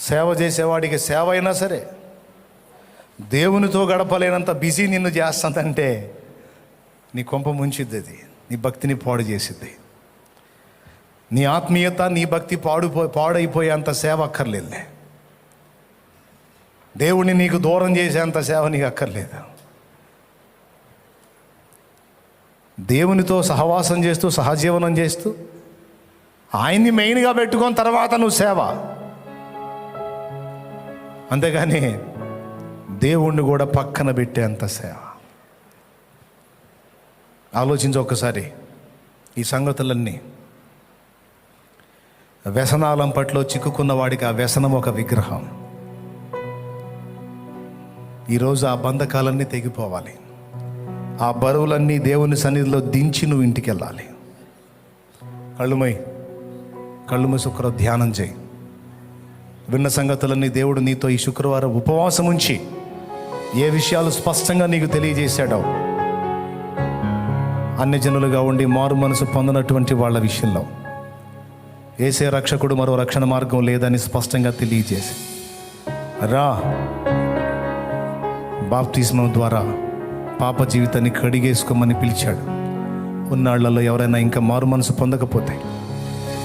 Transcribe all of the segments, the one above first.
సేవ చేసేవాడికి సేవ అయినా సరే దేవునితో గడపలేనంత బిజీ నిన్ను చేస్తుందంటే నీ కొంప ముంచిద్ది అది నీ భక్తిని పాడు చేసిద్ది నీ ఆత్మీయత నీ భక్తి పాడుపో పాడైపోయేంత సేవ అక్కర్లేదులే. దేవుణ్ణి నీకు దూరం చేసేంత సేవ నీకు అక్కర్లేదు. దేవునితో సహవాసం చేస్తూ సహజీవనం చేస్తూ ఆయన్ని మెయిన్గా పెట్టుకొని తర్వాత నువ్వు సేవ. అంతేగాని దేవుణ్ణి కూడా పక్కన పెట్టేంత సేవ ఆలోచించి ఒక్కసారి ఈ సంగతులన్నీ. వ్యసనాలం పట్ల చిక్కుకున్న వాడికి ఆ వ్యసనం ఒక విగ్రహం. ఈరోజు ఆ బంధకాలన్నీ తెగిపోవాలి. ఆ బరువులన్నీ దేవుని సన్నిధిలో దించి నువ్వు ఇంటికి వెళ్ళాలి కళ్ళుమై కళ్ళుమై శుక్ర ధ్యానం చేయి. విన్న సంగతులన్నీ దేవుడు నీతో ఈ శుక్రవారం ఉపవాసం ఉంచి ఏ విషయాలు స్పష్టంగా నీకు తెలియజేశాడో అన్ని జనులుగా ఉండి మారు మనసు పొందినటువంటి వాళ్ళ విషయంలో. ఏసే రక్షకుడు మరో రక్షణ మార్గం లేదని స్పష్టంగా తెలియజేసి రా. బాప్తిస్మం ద్వారా పాప జీవితాన్ని కడిగేసుకోమని పిలిచాడు. ఉన్నాళ్ళలో ఎవరైనా ఇంకా మారు మనసు పొందకపోతే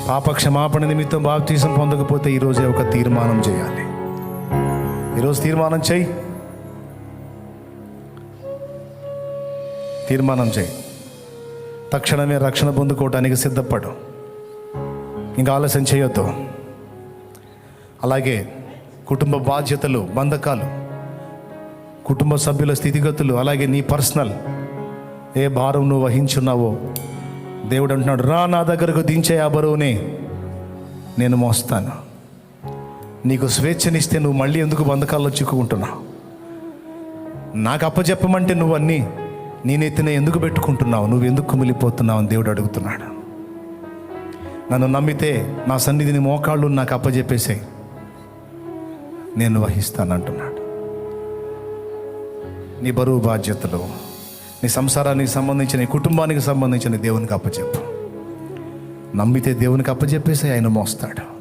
పాప క్షమాపణ నిమిత్తం బాప్తీసం పొందకపోతే ఈరోజే ఒక తీర్మానం చేయాలి. ఈరోజు తీర్మానం చేయి. తీర్మానం చేయి. తక్షణమే రక్షణ పొందుకోవడానికి సిద్ధపడు. ఇంకా ఆలస్యం చేయొద్దు. అలాగే కుటుంబ బాధ్యతలు బంధకాలు కుటుంబ సభ్యుల స్థితిగతులు అలాగే నీ పర్సనల్ ఏ భారం నువ్వు వహించున్నావో దేవుడు అంటున్నాడు రా నా దగ్గరకు దించే ఆ బరువుని నేను మోస్తాను. నీకు స్వేచ్ఛనిస్తే నువ్వు మళ్ళీ ఎందుకు బంధకాల్లో చిక్కుకుంటున్నావు నాకు అప్పచెప్పమంటే నువ్వు అన్నీ నేనెత్తిన ఎందుకు పెట్టుకుంటున్నావు? నువ్వు ఎందుకు కుమిలిపోతున్నావు? అని దేవుడు అడుగుతున్నాడు. నన్ను నమ్మితే నా సన్నిధిని మోకాళ్ళు నాకు అప్పచెప్పేసే నేను వహిస్తానంటున్నాడు నీ బరువు బాధ్యతలు నీ సంసారానికి సంబంధించిన నీ కుటుంబానికి సంబంధించిన దేవునికి అప్పచెప్పు. నమ్మితే దేవునికి అప్పచెప్పేసి ఆయన మోస్తాడు.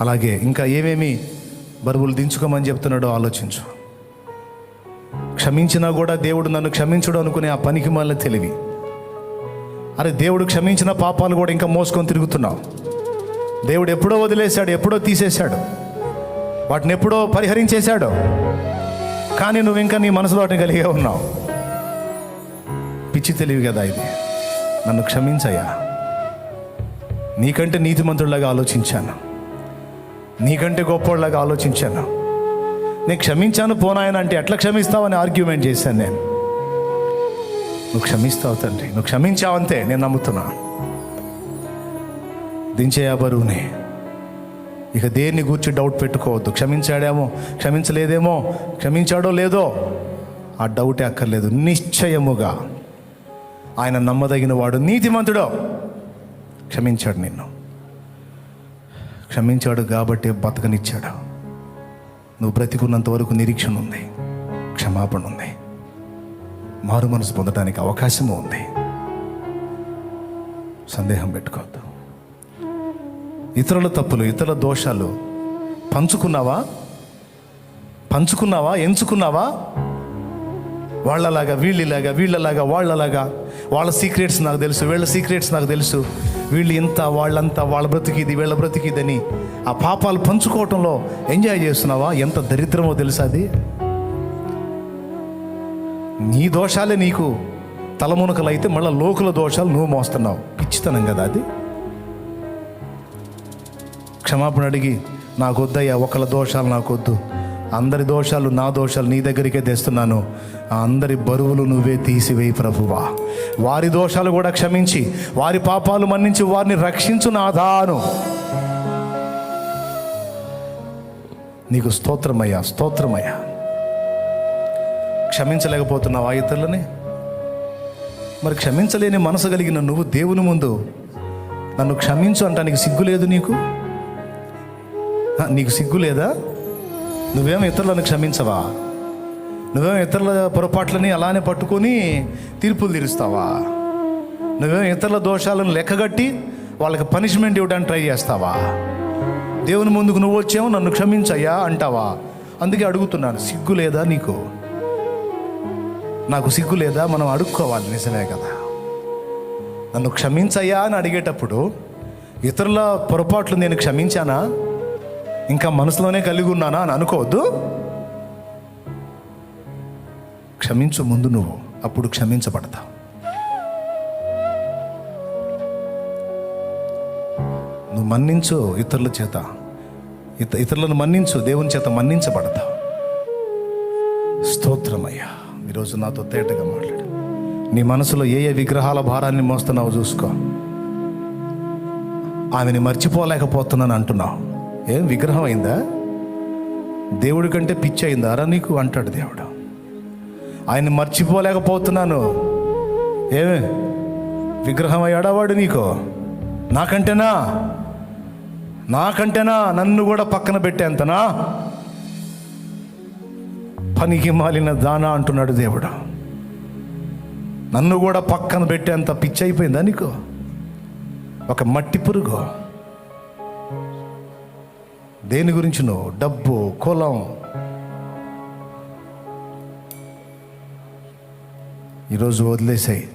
అలాగే ఇంకా ఏమేమి బరువులు దించుకోమని చెప్తున్నాడో ఆలోచించు. క్షమించినా కూడా దేవుడు నన్ను క్షమించడు అనుకునే ఆ పనికి మళ్ళీ తెలివి. అరే దేవుడు క్షమించిన పాపాలు కూడా ఇంకా మోసుకొని తిరుగుతున్నావు. దేవుడు ఎప్పుడో వదిలేశాడు ఎప్పుడో తీసేశాడు. వాటిని ఎప్పుడో పరిహరించేశాడు. కానీ నువ్వు ఇంకా నీ మనసులో వాటిని కలిగే ఉన్నావు. పిచ్చి తెలివి కదా ఇది. నన్ను క్షమించయ్యా. నీకంటే నీతిమంతుడిలాగా ఆలోచించాను. నీకంటే గొప్పవాళ్ళగా ఆలోచించాను. నేను క్షమించాను పోనాయన అంటే ఎట్లా క్షమిస్తావని ఆర్గ్యుమెంట్ చేశాను నేను. నువ్వు క్షమిస్తావు తండ్రి. నువ్వు క్షమించావంతే నేను నమ్ముతున్నా. దించేయా బరువుని. ఇక దేన్ని గూర్చి డౌట్ పెట్టుకోవద్దు. క్షమించాడేమో? క్షమించలేదేమో? క్షమించాడో లేదో? ఆ డౌటే అక్కర్లేదు. నిశ్చయముగా ఆయన నమ్మదగిన వాడు నీతిమంతుడో. క్షమించాడు నిన్ను. క్షమించాడు కాబట్టి బతకనిచ్చాడు. నువ్వు బ్రతికున్నంత వరకు నిరీక్షణ ఉంది. క్షమాపణ ఉంది. మారు మనసు పొందడానికి అవకాశము ఉంది. సందేహం పెట్టుకోవద్దు. ఇతరుల తప్పులు ఇతరుల దోషాలు. పంచుకున్నావా? పంచుకున్నావా? ఎంచుకున్నావా? వాళ్ళలాగా వీళ్ళలాగా వీళ్ళలాగా వాళ్ళలాగా. వాళ్ళ సీక్రెట్స్ నాకు తెలుసు వీళ్ళ సీక్రెట్స్ నాకు తెలుసు. వీళ్ళు ఇంత వాళ్ళంతా వాళ్ళ బ్రతికిది వీళ్ళ బ్రతికిదని ఆ పాపాలు పంచుకోవటంలో ఎంజాయ్ చేస్తున్నావా? ఎంత దరిద్రమో తెలుసా అది? నీ దోషాలే నీకు. తలమునకలు అయితే మళ్ళీ లోకుల దోషాలు నువ్వు మోస్తున్నావు. పిచ్చితనం కదా అది. క్షమాపణ అడిగి నాకు వద్దయ్యా ఒకళ్ళ దోషాలు నాకొద్దు. అందరి దోషాలు నా దోషాలు నీ దగ్గరికే తెస్తున్నాను. ఆ అందరి బరువులు నువ్వే తీసివేయి ప్రభువా. వారి దోషాలు కూడా క్షమించి వారి పాపాలు మన్నించి వారిని రక్షించు నాదాను నీకు స్తోత్రమయ్యా స్తోత్రమయ్యా. క్షమించలేకపోతున్నావా ఇతరులని? మరి క్షమించలేని మనసు కలిగిన నువ్వు దేవుని ముందు నన్ను క్షమించు అంటానికి సిగ్గు లేదు నీకు? నీకు సిగ్గు లేదా? నువ్వేం ఇతరులను క్షమించవా? నువ్వేం ఇతరుల పొరపాట్లని అలానే పట్టుకొని తీర్పులు తీరుస్తావా? నువ్వేం ఇతరుల దోషాలను లెక్కగట్టి వాళ్ళకి పనిష్మెంట్ ఇవ్వడానికి ట్రై చేస్తావా? దేవుని ముందుకు నువ్వు వచ్చావు నన్ను క్షమించయ్యా అంటావా? అందుకే అడుగుతున్నాను సిగ్గు లేదా నీకు? నాకు సిగ్గు లేదా? మనం అడుక్కోవాలి నిజమే కదా? నన్ను క్షమించయ్యా అని అడిగేటప్పుడు ఇతరుల పొరపాట్లు నేను క్షమించానా? ఇంకా మనసులోనే కలిగి ఉన్నానా అని అనుకోవద్దు. క్షమించు ముందు నువ్వు అప్పుడు క్షమించబడతావు నువ్వు మన్నించు ఇతరుల చేత. ఇత ఇతరులను మన్నించు దేవుని చేత మన్నించబడతావు స్తోత్రమయ్యా ఈరోజు నాతో తేటగా మాట్లాడు. నీ మనసులో ఏ ఏ విగ్రహాల భారాన్ని మోస్తున్నావో చూసుకో. ఆమెని మర్చిపోలేకపోతున్నాను అంటున్నావు. ఏం విగ్రహం అయిందా దేవుడి కంటే పిచ్చి అయిందా అరా నీకు? అంటాడు దేవుడు. ఆయన్ని మర్చిపోలేకపోతున్నాను. ఏమే? విగ్రహం అయ్యాడా వాడు నీకు? నాకంటేనా? నాకంటేనా? నన్ను కూడా పక్కన పెట్టేంతనా? పనికి మాలిన దానా అంటున్నాడు దేవుడు. నన్ను కూడా పక్కన పెట్టేంత పిచ్చి అయిపోయిందా నీకు? ఒక మట్టి పురుగు. దేని గురించినో? డబ్బు కులం. ఈరోజు వదిలేసాయి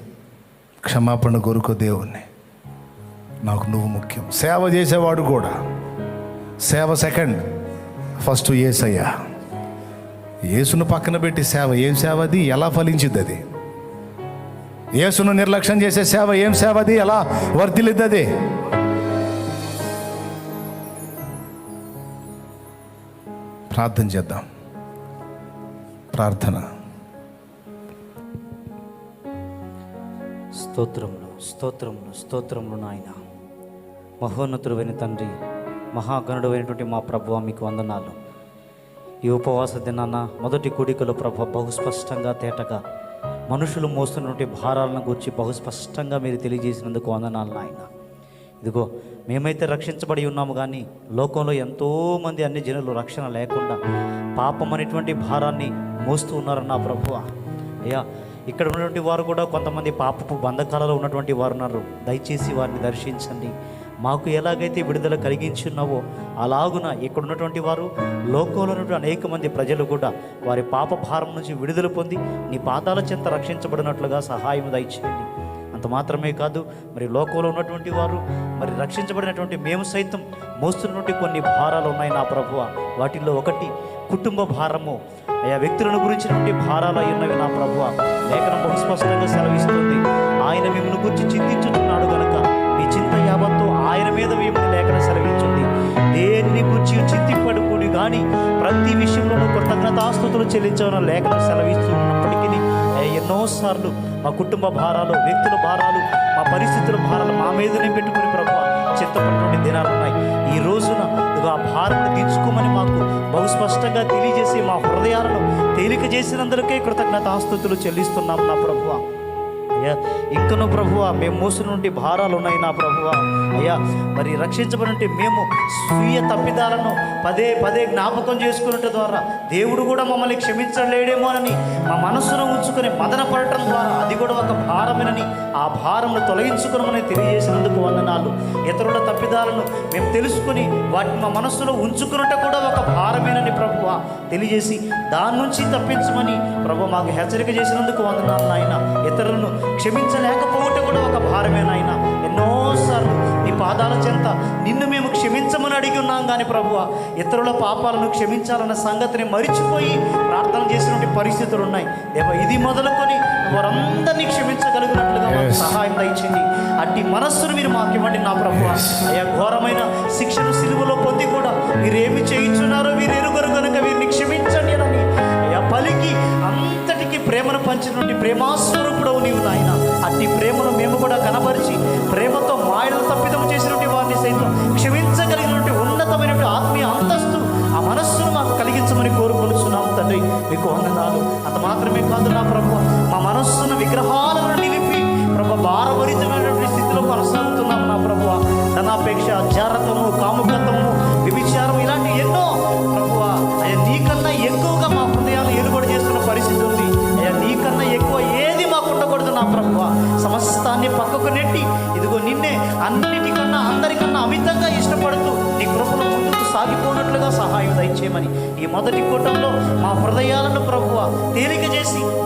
క్షమాపణ కోరుకో దేవుణ్ణి. నాకు నువ్వు ముఖ్యం. సేవ చేసేవాడు కూడా. సేవ సెకండ్. ఫస్ట్ ఏసయ్యా. యేసును పక్కన పెట్టి సేవ. ఏం సేవ అది? ఎలా ఫలించిద్ది అది? యేసును నిర్లక్ష్యం చేసే సేవ ఏం సేవ అది? ఎలా వర్ధిల్లిద్ది అది? ప్రార్థన చేద్దాం. ప్రార్థన. స్తోత్రములు స్తోత్రములు స్తోత్రములు నాయన. మహోన్నతుడైన తండ్రి మహాగణుడైనటువంటి మా ప్రభు మీకు వందనాలు. ఈ ఉపవాస దినాన మొదటి కూడికలో ప్రభు బహుస్పష్టంగా తేటగా మనుషులు మోస్తున్నటువంటి భారాలను గురించి బహుస్పష్టంగా మీరు తెలియజేసినందుకు వందనాలు నాయన. ఇదిగో మేమైతే రక్షించబడి ఉన్నాము కానీ లోకంలో ఎంతోమంది అన్ని జనులు రక్షణ లేకుండా పాపం అనేటువంటి భారాన్ని మోస్తూ ఉన్నారన్న ప్రభు అయ్యా ఇక్కడ ఉన్నటువంటి వారు కూడా కొంతమంది పాపపు బంధకాలలో ఉన్నటువంటి వారు ఉన్నారు. దయచేసి వారిని దర్శించండి. మాకు ఎలాగైతే విడుదల కలిగించున్నావో అలాగున ఇక్కడ ఉన్నటువంటి వారు లోకంలో ఉన్నటువంటి అనేక మంది ప్రజలు కూడా వారి పాప భారం నుంచి విడుదల పొంది నీ పాదాల చెంత రక్షించబడినట్లుగా సహాయం దయచేయండి. అంత మాత్రమే కాదు మరి లోకంలో ఉన్నటువంటి వారు మరి రక్షించబడినటువంటి మేము సైతం మోస్తున్నటువంటి కొన్ని భారాలు ఉన్నాయి నా ప్రభువ. వాటిల్లో ఒకటి కుటుంబ భారము. ఆయా వ్యక్తులను గురించినటువంటి భారాలు అయి ఉన్నవి నా ప్రభువ. లేఖనం బహుస్పష్టంగా సెలవిస్తుంది. ఆయన మిమ్మల్ని గురించి చింతించుతున్నాడు కనుక మీ చింత యావత్తు ఆయన మీద మిమ్మల్ని లేఖన సెలవించింది. దేన్ని గురించి చింతిపడుకుని కానీ ప్రతి విషయంలోనూ కృతజ్ఞతాస్తుతులు చెల్లించవన లేఖనం సెలవిస్తున్నప్పటికీ ఎన్నోసార్లు మా కుటుంబ భారాలు వ్యక్తుల భారాలు మా పరిస్థితుల భారాలు మా మీదనే పెట్టుకుని ప్రభు చింతపడినటువంటి దినాలు ఉన్నాయి. ఈ రోజున ఆ భారాన్ని తీర్చుకోమని మాకు బహు స్పష్టంగా తెలియజేసి మా హృదయాలను తేలిక చేసినందుకే కృతజ్ఞత ఆస్తుతులు చెల్లిస్తున్నాం నా ప్రభువ. అయ్యా. ఇంకను ప్రభువ మేము మోసిన నుండి భారాలు ఉన్నాయి నా ప్రభువ. అయ్యా మరి రక్షించబడి మేము స్వీయ తప్పిదాలను పదే పదే జ్ఞాపకం చేసుకున్నట్టు ద్వారా దేవుడు కూడా మమ్మల్ని క్షమించలేడేమో అని మా మనస్సును ఉంచుకొని మదన పడటం ద్వారా అది కూడా ఒక భారమేనని ఆ భారంను తొలగించుకునమని తెలియజేసినందుకు వందనాలు. ఇతరుల తప్పిదాలను మేము తెలుసుకుని వాటిని మా మనస్సులో ఉంచుకున్నట్టు కూడా ఒక భారమేనని తెలియజేసి దాని నుంచి తప్పించమని ప్రభు మాకు హెచ్చరిక చేసినందుకు వందనాలు నాయన. ఇతరులను క్షమించలేకపోవటం కూడా ఒక భారమే నాయన. ఎన్నోసార్లు నీ పాదాల చెంత నిన్ను మేము క్షమించమని అడిగి ఉన్నాం కానీ ప్రభువ ఇతరుల పాపాలను క్షమించాలన్న సంగతిని మరిచిపోయి ప్రార్థన చేసినటువంటి పరిస్థితులు ఉన్నాయి. దేవ ఇది మొదలుకొని వారందరినీ క్షమించగలిగినట్లుగా మాకు. సహాయం దయచేయండి. అట్టి మనస్సును మీరు మాకు ఇవ్వండి నా ప్రభు. అయ్యా ఘోరమైన శిక్షను సిలువలో పొంది కూడా మీరు ఏమి చేయించున్నారో వీరు ఎరుగరు కనుక వీరిని క్షమించండి అని అయ్యా పలికి అంతటికి ప్రేమను పంచినటువంటి ప్రేమాస్వరూపుడవు నీవు నాయన. అట్టి ప్రేమను మేము కూడా కనపరిచి ప్రేమతో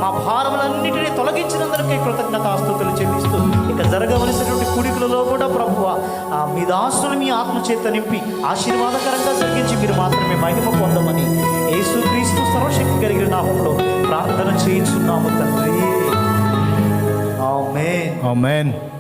మా భారములన్నిటినీ తొలగించినందుకే కృతజ్ఞతాస్తుతులు చెల్లిస్తూ ఇక జరగవలసినటువంటి కూడికలలో కూడా ప్రభువ ఆ మీ దాసులు మీ ఆత్మ చేత నింపి ఆశీర్వాదకరంగా జరిగించి మీరు మాత్రమే మహిమ పొందమని యేసుక్రీస్తు సర్వశక్తి కలిగిన నామంలో ప్రార్థన చేయించున్నాము తండ్రి. ఆమెన్. ఆమెన్.